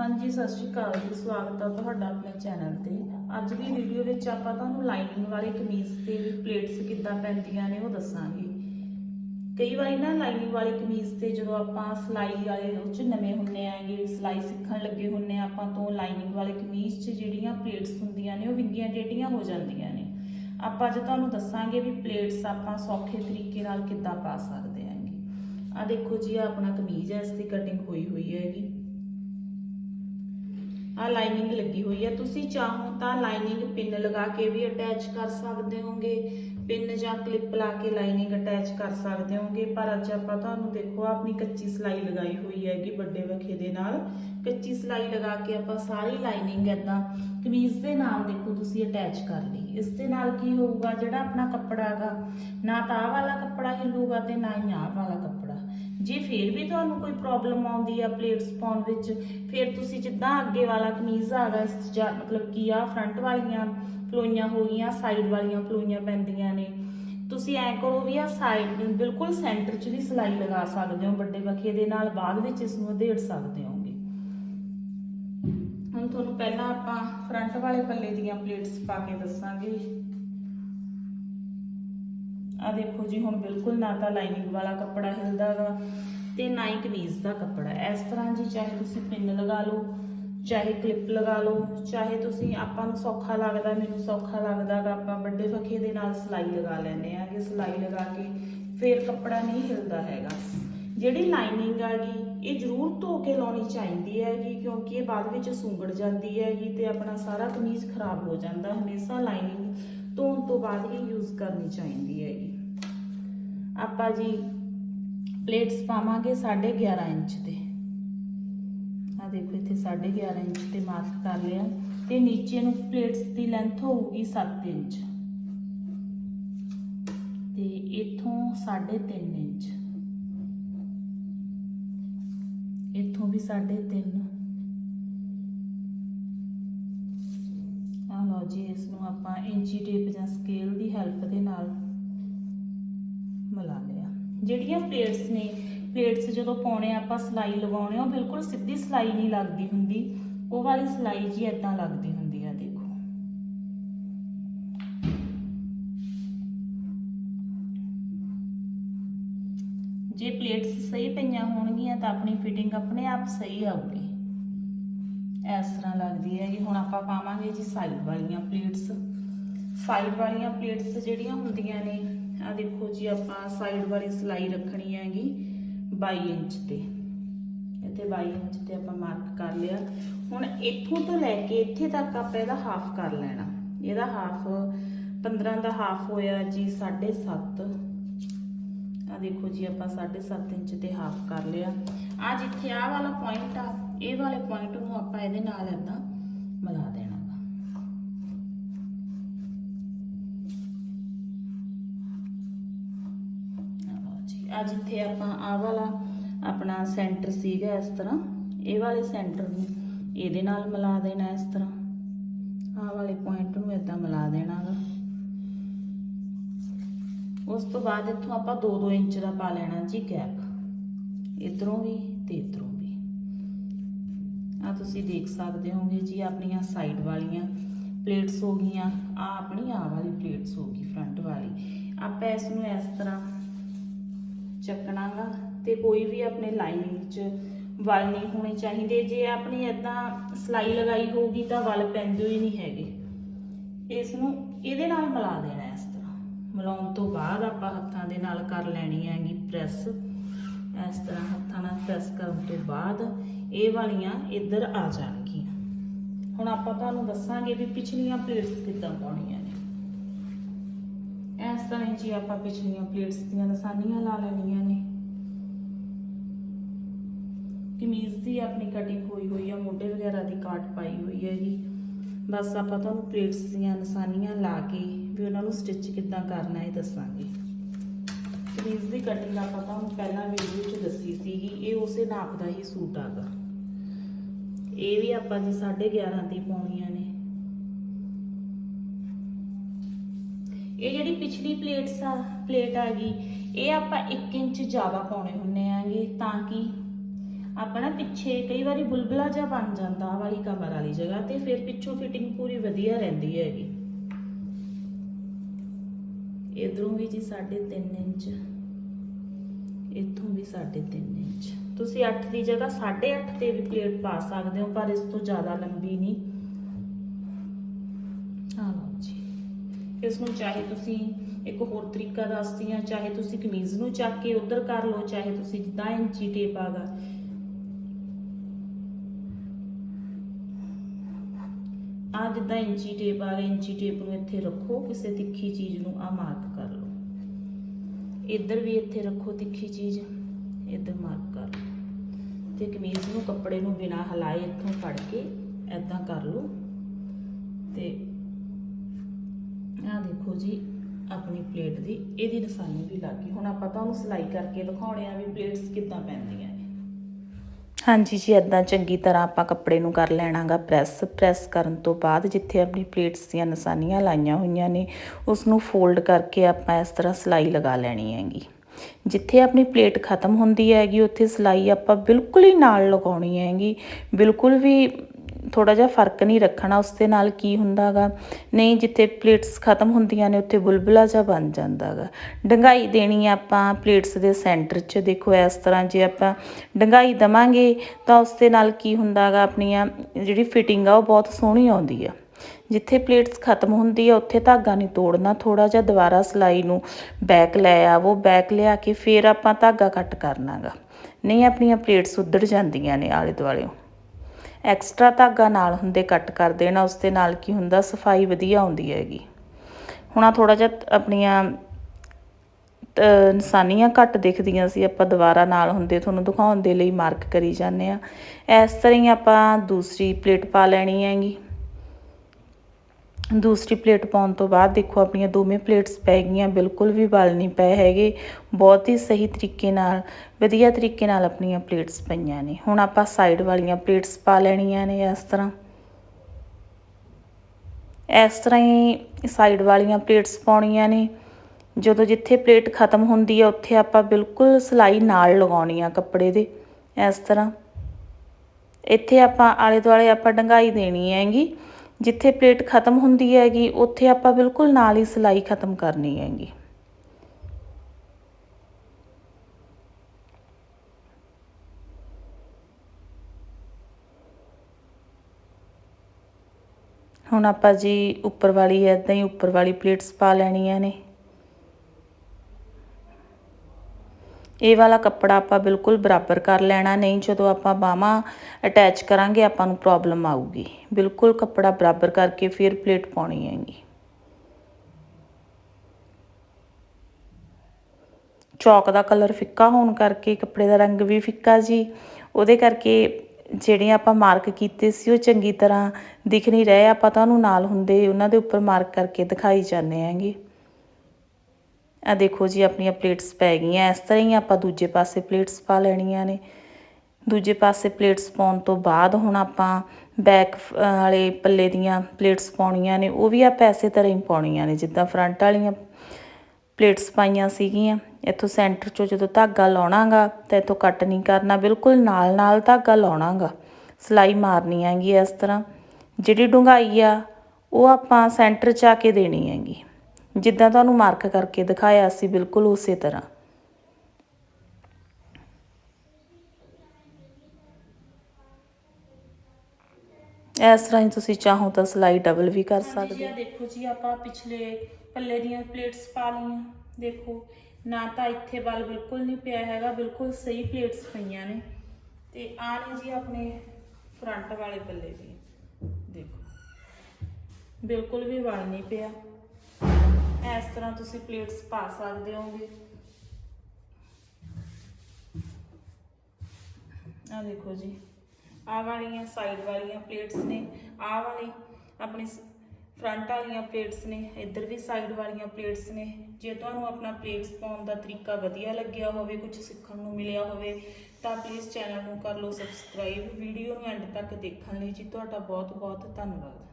ਹਾਂਜੀ, ਸਤਿ ਸ਼੍ਰੀ ਅਕਾਲ ਜੀ। ਸਵਾਗਤ ਹੈ ਤੁਹਾਡਾ ਆਪਣੇ ਚੈਨਲ ਤੇ। ਅੱਜ ਦੀ ਵੀਡੀਓ ਵਿੱਚ ਆਪਾਂ ਤੁਹਾਨੂੰ ਲਾਈਨਿੰਗ ਵਾਲੀ ਕਮੀਜ਼ ਤੇ ਪਲੇਟਸ ਕਿੱਦਾਂ ਪੈਂਦੀਆਂ ਨੇ ਉਹ ਦੱਸਾਂਗੇ। ਕਈ ਵਾਰੀ ਨਾ ਲਾਈਨਿੰਗ ਵਾਲੀ ਕਮੀਜ਼ ਤੇ ਜਦੋਂ ਆਪਾਂ ਸਿਲਾਈ ਵਾਲੇ ਉਹ 'ਚ ਨਵੇਂ ਹੁੰਨੇ ਆਂਗੇ, ਵੀ ਸਿਲਾਈ ਸਿੱਖਣ ਲੱਗੇ ਹੁੰਨੇ ਆ, ਆਪਾਂ ਤੋਂ ਲਾਈਨਿੰਗ ਵਾਲੀ ਕਮੀਜ਼ 'ਚ ਜਿਹੜੀਆਂ ਪਲੇਟਸ ਹੁੰਦੀਆਂ ਨੇ, ਉਹ ਵਿੰਗੀਆਂ ਟੇਢੀਆਂ ਹੋ ਜਾਂਦੀਆਂ ਨੇ। ਆਪਾਂ ਅੱਜ ਤੁਹਾਨੂੰ ਦੱਸਾਂਗੇ ਵੀ ਪਲੇਟਸ ਆਪਾਂ ਸੌਖੇ ਤਰੀਕੇ ਨਾਲ ਕਿੱਦਾਂ ਪਾ ਸਕਦੇ ਆਂਗੇ। ਆ ਦੇਖੋ ਜੀ, ਆਹ ਆਪਣਾ ਕਮੀਜ਼ ਹੈ, ਇਸ ਦੀ ਕਟਿੰਗ ਹੋਈ ਹੋਈ ਹੈਗੀ। ਆ ਲਾਈਨਿੰਗ ਲੱਗੀ ਹੋਈ ਹੈ। ਤੁਸੀਂ ਚਾਹੋ ਤਾਂ ਲਾਈਨਿੰਗ ਪਿੰਨ ਲਗਾ ਕੇ ਵੀ ਅਟੈਚ ਕਰ ਸਕਦੇ ਹੋਗੇ। ਪਿੰਨ ਜਾਂ ਕਲਿੱਪ ਲਾ ਕੇ ਲਾਈਨਿੰਗ ਅਟੈਚ ਕਰ ਸਕਦੇ ਹੋਗੇ। ਪਰ ਅੱਜ ਆਪਾਂ ਤੁਹਾਨੂੰ ਦੇਖੋ, ਆਪਣੀ ਕੱਚੀ ਸਲਾਈ ਲਗਾਈ ਹੋਈ ਹੈਗੀ ਵੱਡੇ ਵਖੇ ਦੇ ਨਾਲ। ਕੱਚੀ ਸਲਾਈ ਲਗਾ ਕੇ ਆਪਾਂ ਸਾਰੀ ਲਾਈਨਿੰਗ ਏਦਾਂ ਕਮੀਜ਼ ਦੇ ਨਾਲ ਦੇਖੋ ਤੁਸੀਂ ਅਟੈਚ ਕਰ ਲਈ। ਇਸ ਦੇ ਨਾਲ ਕੀ ਹੋਊਗਾ, ਜਿਹੜਾ ਆਪਣਾ ਕੱਪੜਾ ਹੈਗਾ, ਨਾ ਤਾਂ ਆਹ ਵਾਲਾ ਕੱਪੜਾ ਹਿੱਲੂਗਾ ਤੇ ਨਾ ਹੀ ਆਹ ਵਾਲਾ ਕੱਪੜਾ। ਜੇ ਫੇਰ ਵੀ ਤੁਹਾਨੂੰ ਕੋਈ ਪ੍ਰੋਬਲਮ ਆਉਂਦੀ ਆ ਪਲੇਟਸ ਪਾਉਣ ਵਿੱਚ, ਫਿਰ ਤੁਸੀਂ ਜਿੱਦਾਂ ਅੱਗੇ ਵਾਲਾ ਕਮੀਜ਼ ਆਗਾ ਜਾਂ ਮਤਲਬ ਕੀ ਆ ਫਰੰਟ ਵਾਲੀਆਂ ਪਲੋਈਆਂ ਹੋ ਗਈਆਂ ਸਾਈਡ ਵਾਲੀਆਂ ਪਲੋਈਆਂ ਪੈਂਦੀਆਂ ਨੇ। ਤੁਸੀਂ ਐ ਕਰੋ ਵੀ ਆ ਸਾਈਡ ਬਿਲਕੁਲ ਸੈਂਟਰ 'ਚ ਵੀ ਸਿਲਾਈ ਲਗਾ ਸਕਦੇ ਹੋ, ਵੱਡੇ ਵਖੇ ਦੇ ਨਾਲ ਬਾਅਦ ਵਿੱਚ ਇਸ ਨੂੰ ਅਧੇੜ ਸਕਦੇ ਹੋਗੇ। ਹੁਣ ਤੁਹਾਨੂੰ ਪਹਿਲਾਂ ਆਪਾਂ ਫਰੰਟ ਵਾਲੇ ਪੱਲੇ ਦੀਆਂ ਪਲੇਟਸ ਪਾ ਕੇ ਦੱਸਾਂਗੇ। ਆ ਦੇਖੋ ਜੀ, ਹੁਣ ਬਿਲਕੁਲ ਨਾ ਤਾਂ ਲਾਈਨਿੰਗ ਵਾਲਾ ਕੱਪੜਾ ਹਿਲਦਾਗਾ ਤੇ ਨਾ ਹੀ ਕਮੀਜ਼ ਦਾ ਕੱਪੜਾ। ਇਸ ਤਰ੍ਹਾਂ ਜੀ ਚਾਹੇ ਤੁਸੀਂ ਪਿੰਨ ਲਗਾ ਲਓ, ਚਾਹੇ ਕਲਿੱਪ ਲਗਾ ਲਓ, ਚਾਹੇ ਤੁਸੀਂ ਆਪਾਂ ਨੂੰ ਸੌਖਾ ਲੱਗਦਾ, ਮੈਨੂੰ ਸੌਖਾ ਲੱਗਦਾ ਗਾ, ਆਪਾਂ ਵੱਡੇ ਫਖੇ ਦੇ ਨਾਲ ਸਿਲਾਈ ਲਗਾ ਲੈਂਦੇ ਆ ਕਿ ਸਿਲਾਈ ਲਗਾ ਕੇ ਫਿਰ ਕੱਪੜਾ ਨਹੀਂ ਹਿਲਦਾ ਹੈਗਾ। ਜਿਹੜੀ ਲਾਈਨਿੰਗ ਹੈਗੀ, ਇਹ ਜ਼ਰੂਰ ਧੋ ਕੇ ਲਾਉਣੀ ਚਾਹੀਦੀ ਹੈਗੀ ਕਿਉਂਕਿ ਇਹ ਬਾਅਦ ਵਿੱਚ ਸੁੰਗੜ ਜਾਂਦੀ ਹੈਗੀ ਤੇ ਆਪਣਾ ਸਾਰਾ ਕਮੀਜ਼ ਖਰਾਬ ਹੋ ਜਾਂਦਾ, ਹਮੇਸ਼ਾ ਲਾਈਨਿੰਗ ਤੋਂ ਬਾਅਦ ਹੀ ਯੂਜ਼ ਕਰਨੀ ਚਾਹੀਦੀ ਹੈਗੀ ਆਪਾਂ ਜੀ ਪਲੇਟਸ ਪਾਵਾਂਗੇ 11.5 ਇੰਚ ਦੇ। ਆ ਦੇਖੋ ਇੱਥੇ 11.5 ਇੰਚ ਤੇ ਮਾਰਕ ਕਰ ਲਿਆ। ਤੇ ਨੀਚੇ ਨੂੰ ਪਲੇਟਸ ਦੀ ਲੈਂਥ ਹੋਊਗੀ 7 ਇੰਚ। ਤੇ ਇੱਥੋਂ 3.5 ਇੰਚ। ਇਥੋਂ ਵੀ 3.5 ਆ ਲਓ ਜੀ, ਇਸ ਨੂੰ ਆਪਾਂ ਇੰਚੀ ਟੇਪ ਜਾਂ ਸਕੇਲ ਦੀ ਹੈਲਪ ਦੇ ਨਾਲ ਮਿਲਾ ਲਿਆ। ਜਿਹੜੀਆਂ ਪਲੇਟਸ ਨੇ ਪਲੇਟਸ ਜਦੋਂ ਪਾਉਣੇ ਆਪਾਂ ਸਲਾਈ ਲਗਾਉਣੇ ਉਹ ਬਿਲਕੁਲ ਸਿੱਧੀ ਸਲਾਈ ਨਹੀਂ ਲੱਗਦੀ ਹੁੰਦੀ। ਉਹ ਵਾਲੀ ਸਲਾਈ ਜੀ ਇਦਾਂ ਲੱਗਦੀ ਹੁੰਦੀ ਆ, ਦੇਖੋ। ਜੇ ਪਲੇਟਸ ਸਹੀ ਪਈਆਂ ਹੋਣਗੀਆਂ ਤਾਂ ਆਪਣੀ ਫਿਟਿੰਗ ਆਪਣੇ ਆਪ ਸਹੀ ਆਊਗੀ। ਇਸ ਤਰ੍ਹਾਂ ਲੱਗਦੀ ਹੈ ਜੀ ਹੁਣ ਆਪਾਂ ਪਾਵਾਂਗੇ ਜੀ ਸਾਈਡ ਵਾਲੀਆਂ ਪਲੇਟਸ ਸਾਈਡ ਵਾਲੀਆਂ ਪਲੇਟਸ ਜਿਹੜੀਆਂ ਹੁੰਦੀਆਂ ਨੇ ਆ ਦੇਖੋ ਜੀ ਆਪਾਂ ਸਾਈਡ ਵਾਲੀ ਸਲਾਈ ਰੱਖਣੀ ਹੈਗੀ 22 ਇੰਚ ਤੇ। ਇੱਥੇ 22 ਇੰਚ ਤੇ ਆਪਾਂ ਮਾਰਕ ਕਰ ਲਿਆ। ਹੁਣ ਇੱਥੋਂ ਤੋਂ ਲੈ ਕੇ ਇੱਥੇ ਤੱਕ ਆਪਾਂ ਇਹਦਾ ਹਾਫ ਕਰ ਲੈਣਾ। ਇਹਦਾ ਹਾਫ 15 ਦਾ ਹਾਫ ਹੋਇਆ ਜੀ 7.5 ਆ ਦੇਖੋ ਜੀ ਆਪਾਂ 7.5 ਇੰਚ ਤੇ ਹਾਫ ਕਰ ਲਿਆ। ਆ ਜਿੱਥੇ ਆ ਵਾਲਾ ਪੁਆਇੰਟ ਆ ਇਹ ਵਾਲੇ ਪੁਆਇੰਟ ਨੂੰ ਆਪਾਂ ਇਹਦੇ ਨਾਲ ਏਦਾਂ ਮਿਲਾ ਦੇਣਾ ਵਾ। ਆ ਜੀ ਆ ਜਿੱਥੇ ਆਪਾਂ ਆ ਵਾਲਾ ਆਪਣਾ ਸੈਂਟਰ ਸੀਗਾ ਇਸ ਤਰ੍ਹਾਂ। ਇਹ ਵਾਲੇ ਸੈਂਟਰ ਨੂੰ ਇਹਦੇ ਨਾਲ ਮਿਲਾ ਦੇਣਾ ਇਸ ਤਰ੍ਹਾਂ। ਆ ਵਾਲੇ ਪੁਆਇੰਟ ਨੂੰ ਏਦਾਂ ਮਿਲਾ ਦੇਣਾ ਗਾ ਉਸ ਤੋਂ ਬਾਅਦ ਇੱਥੋਂ ਆਪਾਂ 2-2 ਇੰਚ ਦਾ ਪਾ ਲੈਣਾ ਜੀ ਗੈਪ ਇਧਰੋਂ ਵੀ ਤੇ ਇਧਰੋਂ ਵੀ। ਆ ਤੁਸੀਂ ਦੇਖ ਸਕਦੇ ਹੋਗੇ ਜੀ ਆਪਣੀਆਂ ਸਾਈਡ ਵਾਲੀਆਂ ਪਲੇਟਸ ਹੋ ਗਈਆਂ। ਆ ਆਪਣੀ ਆ ਵਾਲੀ ਪਲੇਟਸ ਹੋ ਗਈ ਫਰੰਟ ਵਾਲੀ। ਆਪਾਂ ਇਸ ਨੂੰ ਇਸ ਤਰ੍ਹਾਂ ਚੱਕਣਾਗਾ ਤੇ ਕੋਈ ਵੀ ਆਪਣੇ ਲਾਈਨਿੰਗ 'ਚ ਵਲ ਨਹੀਂ ਹੋਣੇ ਚਾਹੀਦੇ। ਜੇ ਆਪਣੀ ਇਦਾਂ ਸਲਾਈ ਲਗਾਈ ਹੋਊਗੀ ਤਾਂ ਵਲ ਪੈਂਦੇ ਹੀ ਨਹੀਂ ਹੈਗੇ। ਇਸ ਨੂੰ ਇਹਦੇ ਨਾਲ ਮਿਲਾ ਦੇਣਾ ਇਸ ਤਰ੍ਹਾਂ। ਮਿਲਾਉਣ ਤੋਂ ਬਾਅਦ ਆਪਾਂ ਹੱਥਾਂ ਦੇ ਨਾਲ ਕਰ ਲੈਣੀ ਹੈਗੀ ਪ੍ਰੈਸ ਇਸ ਤਰ੍ਹਾਂ ਹੱਥਾਂ ਨਾਲ ਪ੍ਰੈਸ ਕਰਨ ਤੋਂ ਬਾਅਦ ਇਹ ਵਾਲੀਆਂ ਇੱਧਰ ਆ ਜਾਣਗੀਆਂ। ਹੁਣ ਆਪਾਂ ਤੁਹਾਨੂੰ ਦੱਸਾਂਗੇ ਵੀ ਪਿਛਲੀਆਂ ਪਲੇਟਸ ਕਿੱਦਾਂ ਪਾਉਣੀਆਂ ਨੇ। ਇਸ ਤਰ੍ਹਾਂ ਜੀ ਆਪਾਂ ਪਿਛਲੀਆਂ ਪਲੇਟਸ ਦੀਆਂ ਨਿਸ਼ਾਨੀਆਂ ਲਾ ਲੈਣੀਆਂ ਨੇ। ਕਮੀਜ਼ ਦੀ ਆਪਣੀ ਕਟਿੰਗ ਹੋਈ ਹੋਈ ਆ, ਮੋਢੇ ਵਗੈਰਾ ਦੀ ਕਾਟ ਪਾਈ ਹੋਈ ਹੈ ਜੀ। ਬਸ ਆਪਾਂ ਤੁਹਾਨੂੰ ਪਲੇਟਸ ਦੀਆਂ ਨਿਸ਼ਾਨੀਆਂ ਲਾ ਕੇ ਵੀ ਉਹਨਾਂ ਨੂੰ ਸਟਿਚ ਕਿੱਦਾਂ ਕਰਨਾ ਹੈ ਦੱਸਾਂਗੇ। ਕਮੀਜ਼ ਦੀ ਕਟਿੰਗ ਆਪਾਂ ਤੁਹਾਨੂੰ ਪਹਿਲਾਂ ਵੀਡੀਓ 'ਚ ਦੱਸੀ ਸੀਗੀ, ਇਹ ਉਸੇ ਨਾਪ ਦਾ ਹੀ ਸੂਟ ਆਗਾ। ਇਹ ਵੀ ਆਪਾਂ ਜੀ 11.5 ਦੀ ਪਾਉਣੀਆਂ ਨੇ। ਇਹ ਜਿਹੜੀ ਪਿਛਲੀ ਪਲੇਟਸ ਆ ਪਲੇਟ ਆ ਗਈ, ਇਹ ਆਪਾਂ 1 ਇੰਚ ਜ਼ਿਆਦਾ ਪਾਉਣੇ ਹੁੰਨੇ ਆਂਗੇ ਤਾਂ ਕਿ ਆਪਾਂ ਪਿੱਛੇ ਕਈ ਵਾਰੀ ਬੁਲਬੁਲਾ ਜਿਹਾ ਬਣ ਜਾਂਦਾ ਵਾਲੀ ਕਮਰ ਵਾਲੀ ਜਗ੍ਹਾ ਤੇ, ਫਿਰ ਪਿੱਛੋਂ ਫਿਟਿੰਗ ਪੂਰੀ ਵਧੀਆ ਰਹਿੰਦੀ ਹੈਗੀ। ਇਧਰੋਂ ਵੀ ਜੀ 3.5 ਇੰਚ, ਇੱਥੋਂ ਵੀ 3.5 ਇੰਚ। ਤੁਸੀਂ 8 ਦੀ ਜਗ੍ਹਾ 8.5 ਤੇ ਵੀ ਪਲੇਟ ਪਾ ਸਕਦੇ ਹੋ, ਪਰ ਇਸ ਤੋਂ ਜ਼ਿਆਦਾ ਲੰਬੀ ਨਹੀਂ। ਹਾਂ ਜੀ। ਇਸ ਨੂੰ ਚਾਹੇ ਤੁਸੀਂ ਇੱਕ ਹੋਰ ਤਰੀਕਾ ਦੱਸਦੀ ਹਾਂ, ਚਾਹੇ ਤੁਸੀਂ ਕਮੀਜ਼ ਨੂੰ ਚੱਕ ਕੇ ਉਧਰ ਕਰ ਲਓ, ਚਾਹੇ ਤੁਸੀਂ ਜਿੱਦਾਂ ਇੰਚੀ ਟੇਪ ਆਗਾ। ਆ ਜਿੱਦਾਂ ਇੰਚੀ ਟੇਪ ਆ ਗਿਆ ਇੰਚੀ ਟੇਪ ਨੂੰ ਇੱਥੇ ਰੱਖੋ, ਕਿਸੇ ਤਿੱਖੀ ਚੀਜ਼ ਨੂੰ ਆ ਮਾਰਕ ਕਰ ਲਓ। ਇੱਧਰ ਵੀ ਇੱਥੇ ਰੱਖੋ ਤਿੱਖੀ ਚੀਜ਼, ਇੱਧਰ ਮਾਰਕ ਕਰ ਲਓ। ਤੇ ਕਮੀਜ਼ ਨੂੰ ਕੱਪੜੇ ਨੂੰ ਬਿਨਾ ਹਿਲਾਏ ਇੱਥੋਂ ਫੜ ਕੇ ਐਦਾਂ ਕਰ ਲਓ। ਤੇ ਆਹ ਦੇਖੋ ਜੀ, ਆਪਣੀ ਪਲੇਟ ਦੀ, ਇਹਦੀ ਨਿਸ਼ਾਨੀ ਵੀ ਲੱਗ ਗਈ। ਹੁਣ ਆਪਾਂ ਤੁਹਾਨੂੰ ਸਿਲਾਈ ਕਰਕੇ ਦਿਖਾਉਣੇ ਆ ਵੀ ਪਲੇਟਸ ਕਿੱਦਾਂ ਪੈਂਦੀਆਂ ਨੇ। ਹਾਂਜੀ ਜੀ ਇਦਾਂ ਚੰਗੀ ਤਰ੍ਹਾਂ ਆਪਾਂ ਕੱਪੜੇ ਨੂੰ ਕਰ ਲੈਣਾਗਾ ਪ੍ਰੈਸ। ਪ੍ਰੈਸ ਕਰਨ ਤੋਂ ਬਾਅਦ ਜਿੱਥੇ ਆਪਣੀ ਪਲੇਟਸ ਦੀਆਂ ਨਿਸ਼ਾਨੀਆਂ ਲਾਈਆਂ ਹੋਈਆਂ ਨੇ ਉਸ ਨੂੰ ਫੋਲਡ ਕਰਕੇ ਆਪਾਂ ਇਸ ਤਰ੍ਹਾਂ ਸਿਲਾਈ ਲਗਾ ਲੈਣੀ ਹੈਗੀ। ਜਿੱਥੇ ਆਪਣੀ ਪਲੇਟ ਖਤਮ ਹੁੰਦੀ ਹੈਗੀ, ਉੱਥੇ ਸਿਲਾਈ ਆਪਾਂ ਬਿਲਕੁਲ ਹੀ ਨਾਲ ਲਗਾਉਣੀ ਹੈਗੀ। ਬਿਲਕੁਲ ਵੀ ਥੋੜਾ ਜਿਹਾ ਫ਼ਰਕ ਨਹੀਂ ਰੱਖਣਾ ਉਸ ਦੇ ਨਾਲ ਕੀ ਹੁੰਦਾਗਾ ਨਹੀਂ, ਜਿੱਥੇ ਪਲੇਟਸ ਖਤਮ ਹੁੰਦੀਆਂ ਨੇ, ਉੱਥੇ ਬੁਲਬੁਲਾ ਜਿਹਾ ਬਣ ਜਾਂਦਾਗਾ ਡੰਗਾਈ ਦੇਣੀ ਆਪਾਂ ਪਲੇਟਸ ਦੇ ਸੈਂਟਰ 'ਚ। ਦੇਖੋ, ਇਸ ਤਰ੍ਹਾਂ ਜੇ ਆਪਾਂ ਡੰਗਾਈ ਦਵਾਂਗੇ, ਤਾਂ ਉਸ ਦੇ ਨਾਲ ਕੀ ਹੁੰਦਾਗਾ ਆਪਣੀਆਂ ਜਿਹੜੀ ਫਿਟਿੰਗ ਆ, ਉਹ ਬਹੁਤ ਸੋਹਣੀ ਆਉਂਦੀ ਆ। ਜਿੱਥੇ ਪਲੇਟਸ ਖਤਮ ਹੁੰਦੀ ਆ, ਉੱਥੇ ਧਾਗਾ ਨਹੀਂ ਤੋੜਨਾ ਥੋੜਾ ਜਿਹਾ ਦੁਬਾਰਾ ਸਿਲਾਈ ਨੂੰ ਬੈਕ ਲੈ ਆਵੋ ਬੈਕ ਲਿਆ ਕੇ ਫਿਰ ਆਪਾਂ ਧਾਗਾ ਕੱਟ ਕਰਨਾਗਾ। ਨਹੀਂ, ਆਪਣੀਆਂ ਪਲੇਟਸ ਉੱਧੜ ਜਾਂਦੀਆਂ ਨੇ ਆਲੇ ਦੁਆਲੇ। ਐਕਸਟਰਾ ਧਾਗਾ ਨਾਲ ਹੁੰਦੇ ਕੱਟ ਕਰ ਦੇਣਾ ਉਸ ਦੇ ਨਾਲ ਕੀ ਹੁੰਦਾ, ਸਫ਼ਾਈ ਵਧੀਆ ਆਉਂਦੀ ਹੈਗੀ। ਹੁਣ ਆ ਥੋੜਾ ਜਿਹਾ ਆਪਣੀਆਂ ਨਿਸ਼ਾਨੀਆਂ ਘੱਟ ਦਿਖਦੀਆਂ ਸੀ, ਆਪਾਂ ਦੁਬਾਰਾ ਨਾਲ ਹੁੰਦੇ, ਤੁਹਾਨੂੰ ਦਿਖਾਉਣ ਦੇ ਲਈ ਮਾਰਕ ਕਰੀ ਜਾਂਦੇ ਆ ਇਸ ਤਰ੍ਹਾਂ ਹੀ ਆਪਾਂ ਦੂਸਰੀ ਪਲੇਟ ਪਾ ਲੈਣੀ ਹੈਗੀ। ਦੂਸਰੀ ਪਲੇਟ ਪਾਉਣ ਤੋਂ ਬਾਅਦ ਦੇਖੋ ਆਪਣੀਆਂ ਦੋਵੇਂ ਪਲੇਟਸ ਪੈ ਗਈਆਂ ਬਿਲਕੁਲ ਵੀ ਵਲ ਨਹੀਂ ਪਏ ਹੈਗੇ ਬਹੁਤ ਹੀ ਸਹੀ ਤਰੀਕੇ ਨਾਲ ਵਧੀਆ ਤਰੀਕੇ ਨਾਲ ਆਪਣੀਆਂ ਪਲੇਟਸ ਪਈਆਂ ਨੇ ਹੁਣ ਆਪਾਂ ਸਾਈਡ ਵਾਲੀਆਂ ਪਲੇਟਸ ਪਾ ਲੈਣੀਆਂ ਨੇ ਇਸ ਤਰ੍ਹਾਂ ਇਸ ਤਰ੍ਹਾਂ ਹੀ ਸਾਈਡ ਵਾਲੀਆਂ ਪਲੇਟਸ ਪਾਉਣੀਆਂ ਨੇ ਜਦੋਂ ਜਿੱਥੇ ਪਲੇਟ ਖਤਮ ਹੁੰਦੀ ਹੈ ਉੱਥੇ ਆਪਾਂ ਬਿਲਕੁਲ ਸਿਲਾਈ ਨਾਲ ਲਗਾਉਣੀ ਆ ਕੱਪੜੇ ਦੇ ਇਸ ਤਰ੍ਹਾਂ ਇੱਥੇ ਆਪਾਂ ਆਲੇ ਦੁਆਲੇ ਆਪਾਂ ਡੰਗਾਈ ਦੇਣੀ ਹੈਗੀ ਜਿੱਥੇ ਪਲੇਟ ਖਤਮ ਹੁੰਦੀ ਹੈਗੀ, ਉੱਥੇ ਆਪਾਂ ਬਿਲਕੁਲ ਨਾਲ ਹੀ ਸਿਲਾਈ ਖਤਮ ਕਰਨੀ ਹੈਗੀ। ਹੁਣ ਆਪਾਂ ਜੀ ਉੱਪਰ ਵਾਲੀ ਐਦਾਂ ਹੀ ਉੱਪਰ ਵਾਲੀ ਪਲੇਟਸ ਪਾ ਲੈਣੀਆਂ ਨੇ। ਇਹ ਵਾਲਾ ਕੱਪੜਾ ਆਪਾਂ ਬਿਲਕੁਲ ਬਰਾਬਰ ਕਰ ਲੈਣਾ, ਨਹੀਂ ਜਦੋਂ ਆਪਾਂ ਬਾਹਾਂ ਅਟੈਚ ਕਰਾਂਗੇ ਆਪਾਂ ਨੂੰ ਪ੍ਰੋਬਲਮ ਆਊਗੀ। ਬਿਲਕੁਲ ਕੱਪੜਾ ਬਰਾਬਰ ਕਰਕੇ ਫਿਰ ਪਲੇਟ ਪਾਉਣੀ ਹੈਗੀ ਚੌਕ ਦਾ ਕਲਰ ਫਿੱਕਾ ਹੋਣ ਕਰਕੇ, ਕੱਪੜੇ ਦਾ ਰੰਗ ਵੀ ਫਿੱਕਾ ਜੀ। ਉਹਦੇ ਕਰਕੇ ਜਿਹੜੇ ਆਪਾਂ ਮਾਰਕ ਕੀਤੇ ਸੀ, ਉਹ ਚੰਗੀ ਤਰ੍ਹਾਂ ਦਿਖ ਨਹੀਂ ਰਹੇ। ਆਪਾਂ ਤੁਹਾਨੂੰ ਨਾਲ ਹੁੰਦੇ, ਉਹਨਾਂ ਦੇ ਉੱਪਰ ਮਾਰਕ ਕਰਕੇ ਦਿਖਾਈ ਜਾਂਦੇ ਆਂਗੇ ਆ ਦੇਖੋ ਜੀ, ਆਪਣੀਆਂ ਪਲੇਟਸ ਪੈ ਗਈਆਂ। ਇਸ ਤਰ੍ਹਾਂ ਹੀ ਆਪਾਂ ਦੂਜੇ ਪਾਸੇ ਪਲੇਟਸ ਪਾ ਲੈਣੀਆਂ ਨੇ। ਦੂਜੇ ਪਾਸੇ ਪਲੇਟਸ ਪਾਉਣ ਤੋਂ ਬਾਅਦ ਹੁਣ ਆਪਾਂ ਬੈਕ ਵਾਲੇ ਪੱਲੇ ਦੀਆਂ ਪਲੇਟਸ ਪਾਉਣੀਆਂ ਨੇ। ਉਹ ਵੀ ਆਪਾਂ ਐਸੇ ਤਰ੍ਹਾਂ ਹੀ ਪਾਉਣੀਆਂ ਨੇ, ਜਿੱਦਾਂ ਫਰੰਟ ਵਾਲੀਆਂ ਪਲੇਟਸ ਪਾਈਆਂ ਸੀਗੀਆਂ। ਇੱਥੋਂ ਸੈਂਟਰ 'ਚੋਂ ਜਦੋਂ ਧਾਗਾ ਲਾਉਣਾਗਾ ਤਾਂ ਇੱਥੋਂ ਕੱਟ ਨਹੀਂ ਕਰਨਾ, ਬਿਲਕੁਲ ਨਾਲ ਨਾਲ ਧਾਗਾ ਲਾਉਣਾਗਾ। ਸਿਲਾਈ ਮਾਰਨੀ ਹੈਗੀ ਇਸ ਤਰ੍ਹਾਂ। ਜਿਹੜੀ ਡੂੰਘਾਈ ਆ, ਉਹ ਆਪਾਂ ਸੈਂਟਰ 'ਚ ਆ ਕੇ ਦੇਣੀ ਹੈਗੀ। ਜਿੱਦਾਂ ਤੁਹਾਨੂੰ ਮਾਰਕ ਕਰਕੇ ਦਿਖਾਇਆ ਸੀ ਬਿਲਕੁਲ ਉਸੇ ਤਰ੍ਹਾਂ। ਇਸ ਤਰ੍ਹਾਂ ਹੀ ਤੁਸੀਂ ਚਾਹੋ ਤਾਂ ਸਿਲਾਈ ਡਬਲ ਵੀ ਕਰ ਸਕਦੇ ਹੋ। ਦੇਖੋ ਜੀ ਆਪਾਂ ਪਿਛਲੇ ਪੱਲੇ ਦੀਆਂ ਪਲੇਟਸ ਪਾ ਲਈਆਂ। ਦੇਖੋ ਨਾ ਤਾਂ ਇੱਥੇ ਵੱਲ ਬਿਲਕੁਲ ਨਹੀਂ ਪਿਆ ਹੈਗਾ ਬਿਲਕੁਲ ਸਹੀ ਪਲੇਟਸ ਪਈਆਂ ਨੇ। ਤੇ ਆ ਨੇ ਜੀ ਆਪਣੇ ਫਰੰਟ ਵਾਲੇ ਪੱਲੇ ਦੀ ਦੇਖੋ ਬਿਲਕੁਲ ਵੀ ਵਲ ਨਹੀਂ ਪਿਆ। ਇਸ ਤਰ੍ਹਾਂ ਤੁਸੀਂ ਪਲੇਟਸ ਪਾ ਸਕਦੇ ਹੋਗੇ ਆ ਦੇਖੋ ਜੀ, ਆਹ ਵਾਲੀਆਂ ਸਾਈਡ ਵਾਲੀਆਂ ਪਲੇਟਸ ਨੇ, ਆਹ ਵਾਲੀ ਆਪਣੀ ਫਰੰਟ ਵਾਲੀਆਂ ਪਲੇਟਸ ਨੇ, ਇੱਧਰ ਵੀ ਸਾਈਡ ਵਾਲੀਆਂ ਪਲੇਟਸ ਨੇ। ਜੇ ਤੁਹਾਨੂੰ ਆਪਣਾ ਪਲੇਟਸ ਪਾਉਣ ਦਾ ਤਰੀਕਾ ਵਧੀਆ ਲੱਗਿਆ ਹੋਵੇ ਕੁਝ ਸਿੱਖਣ ਨੂੰ ਮਿਲਿਆ ਹੋਵੇ, ਤਾਂ ਪਲੀਜ਼ ਚੈਨਲ ਨੂੰ ਕਰ ਲਓ ਸਬਸਕ੍ਰਾਈਬ ਵੀਡੀਓ ਨੂੰ ਐਂਡ ਤੱਕ ਦੇਖਣ ਲਈ ਜੀ ਤੁਹਾਡਾ ਬਹੁਤ ਬਹੁਤ ਧੰਨਵਾਦ।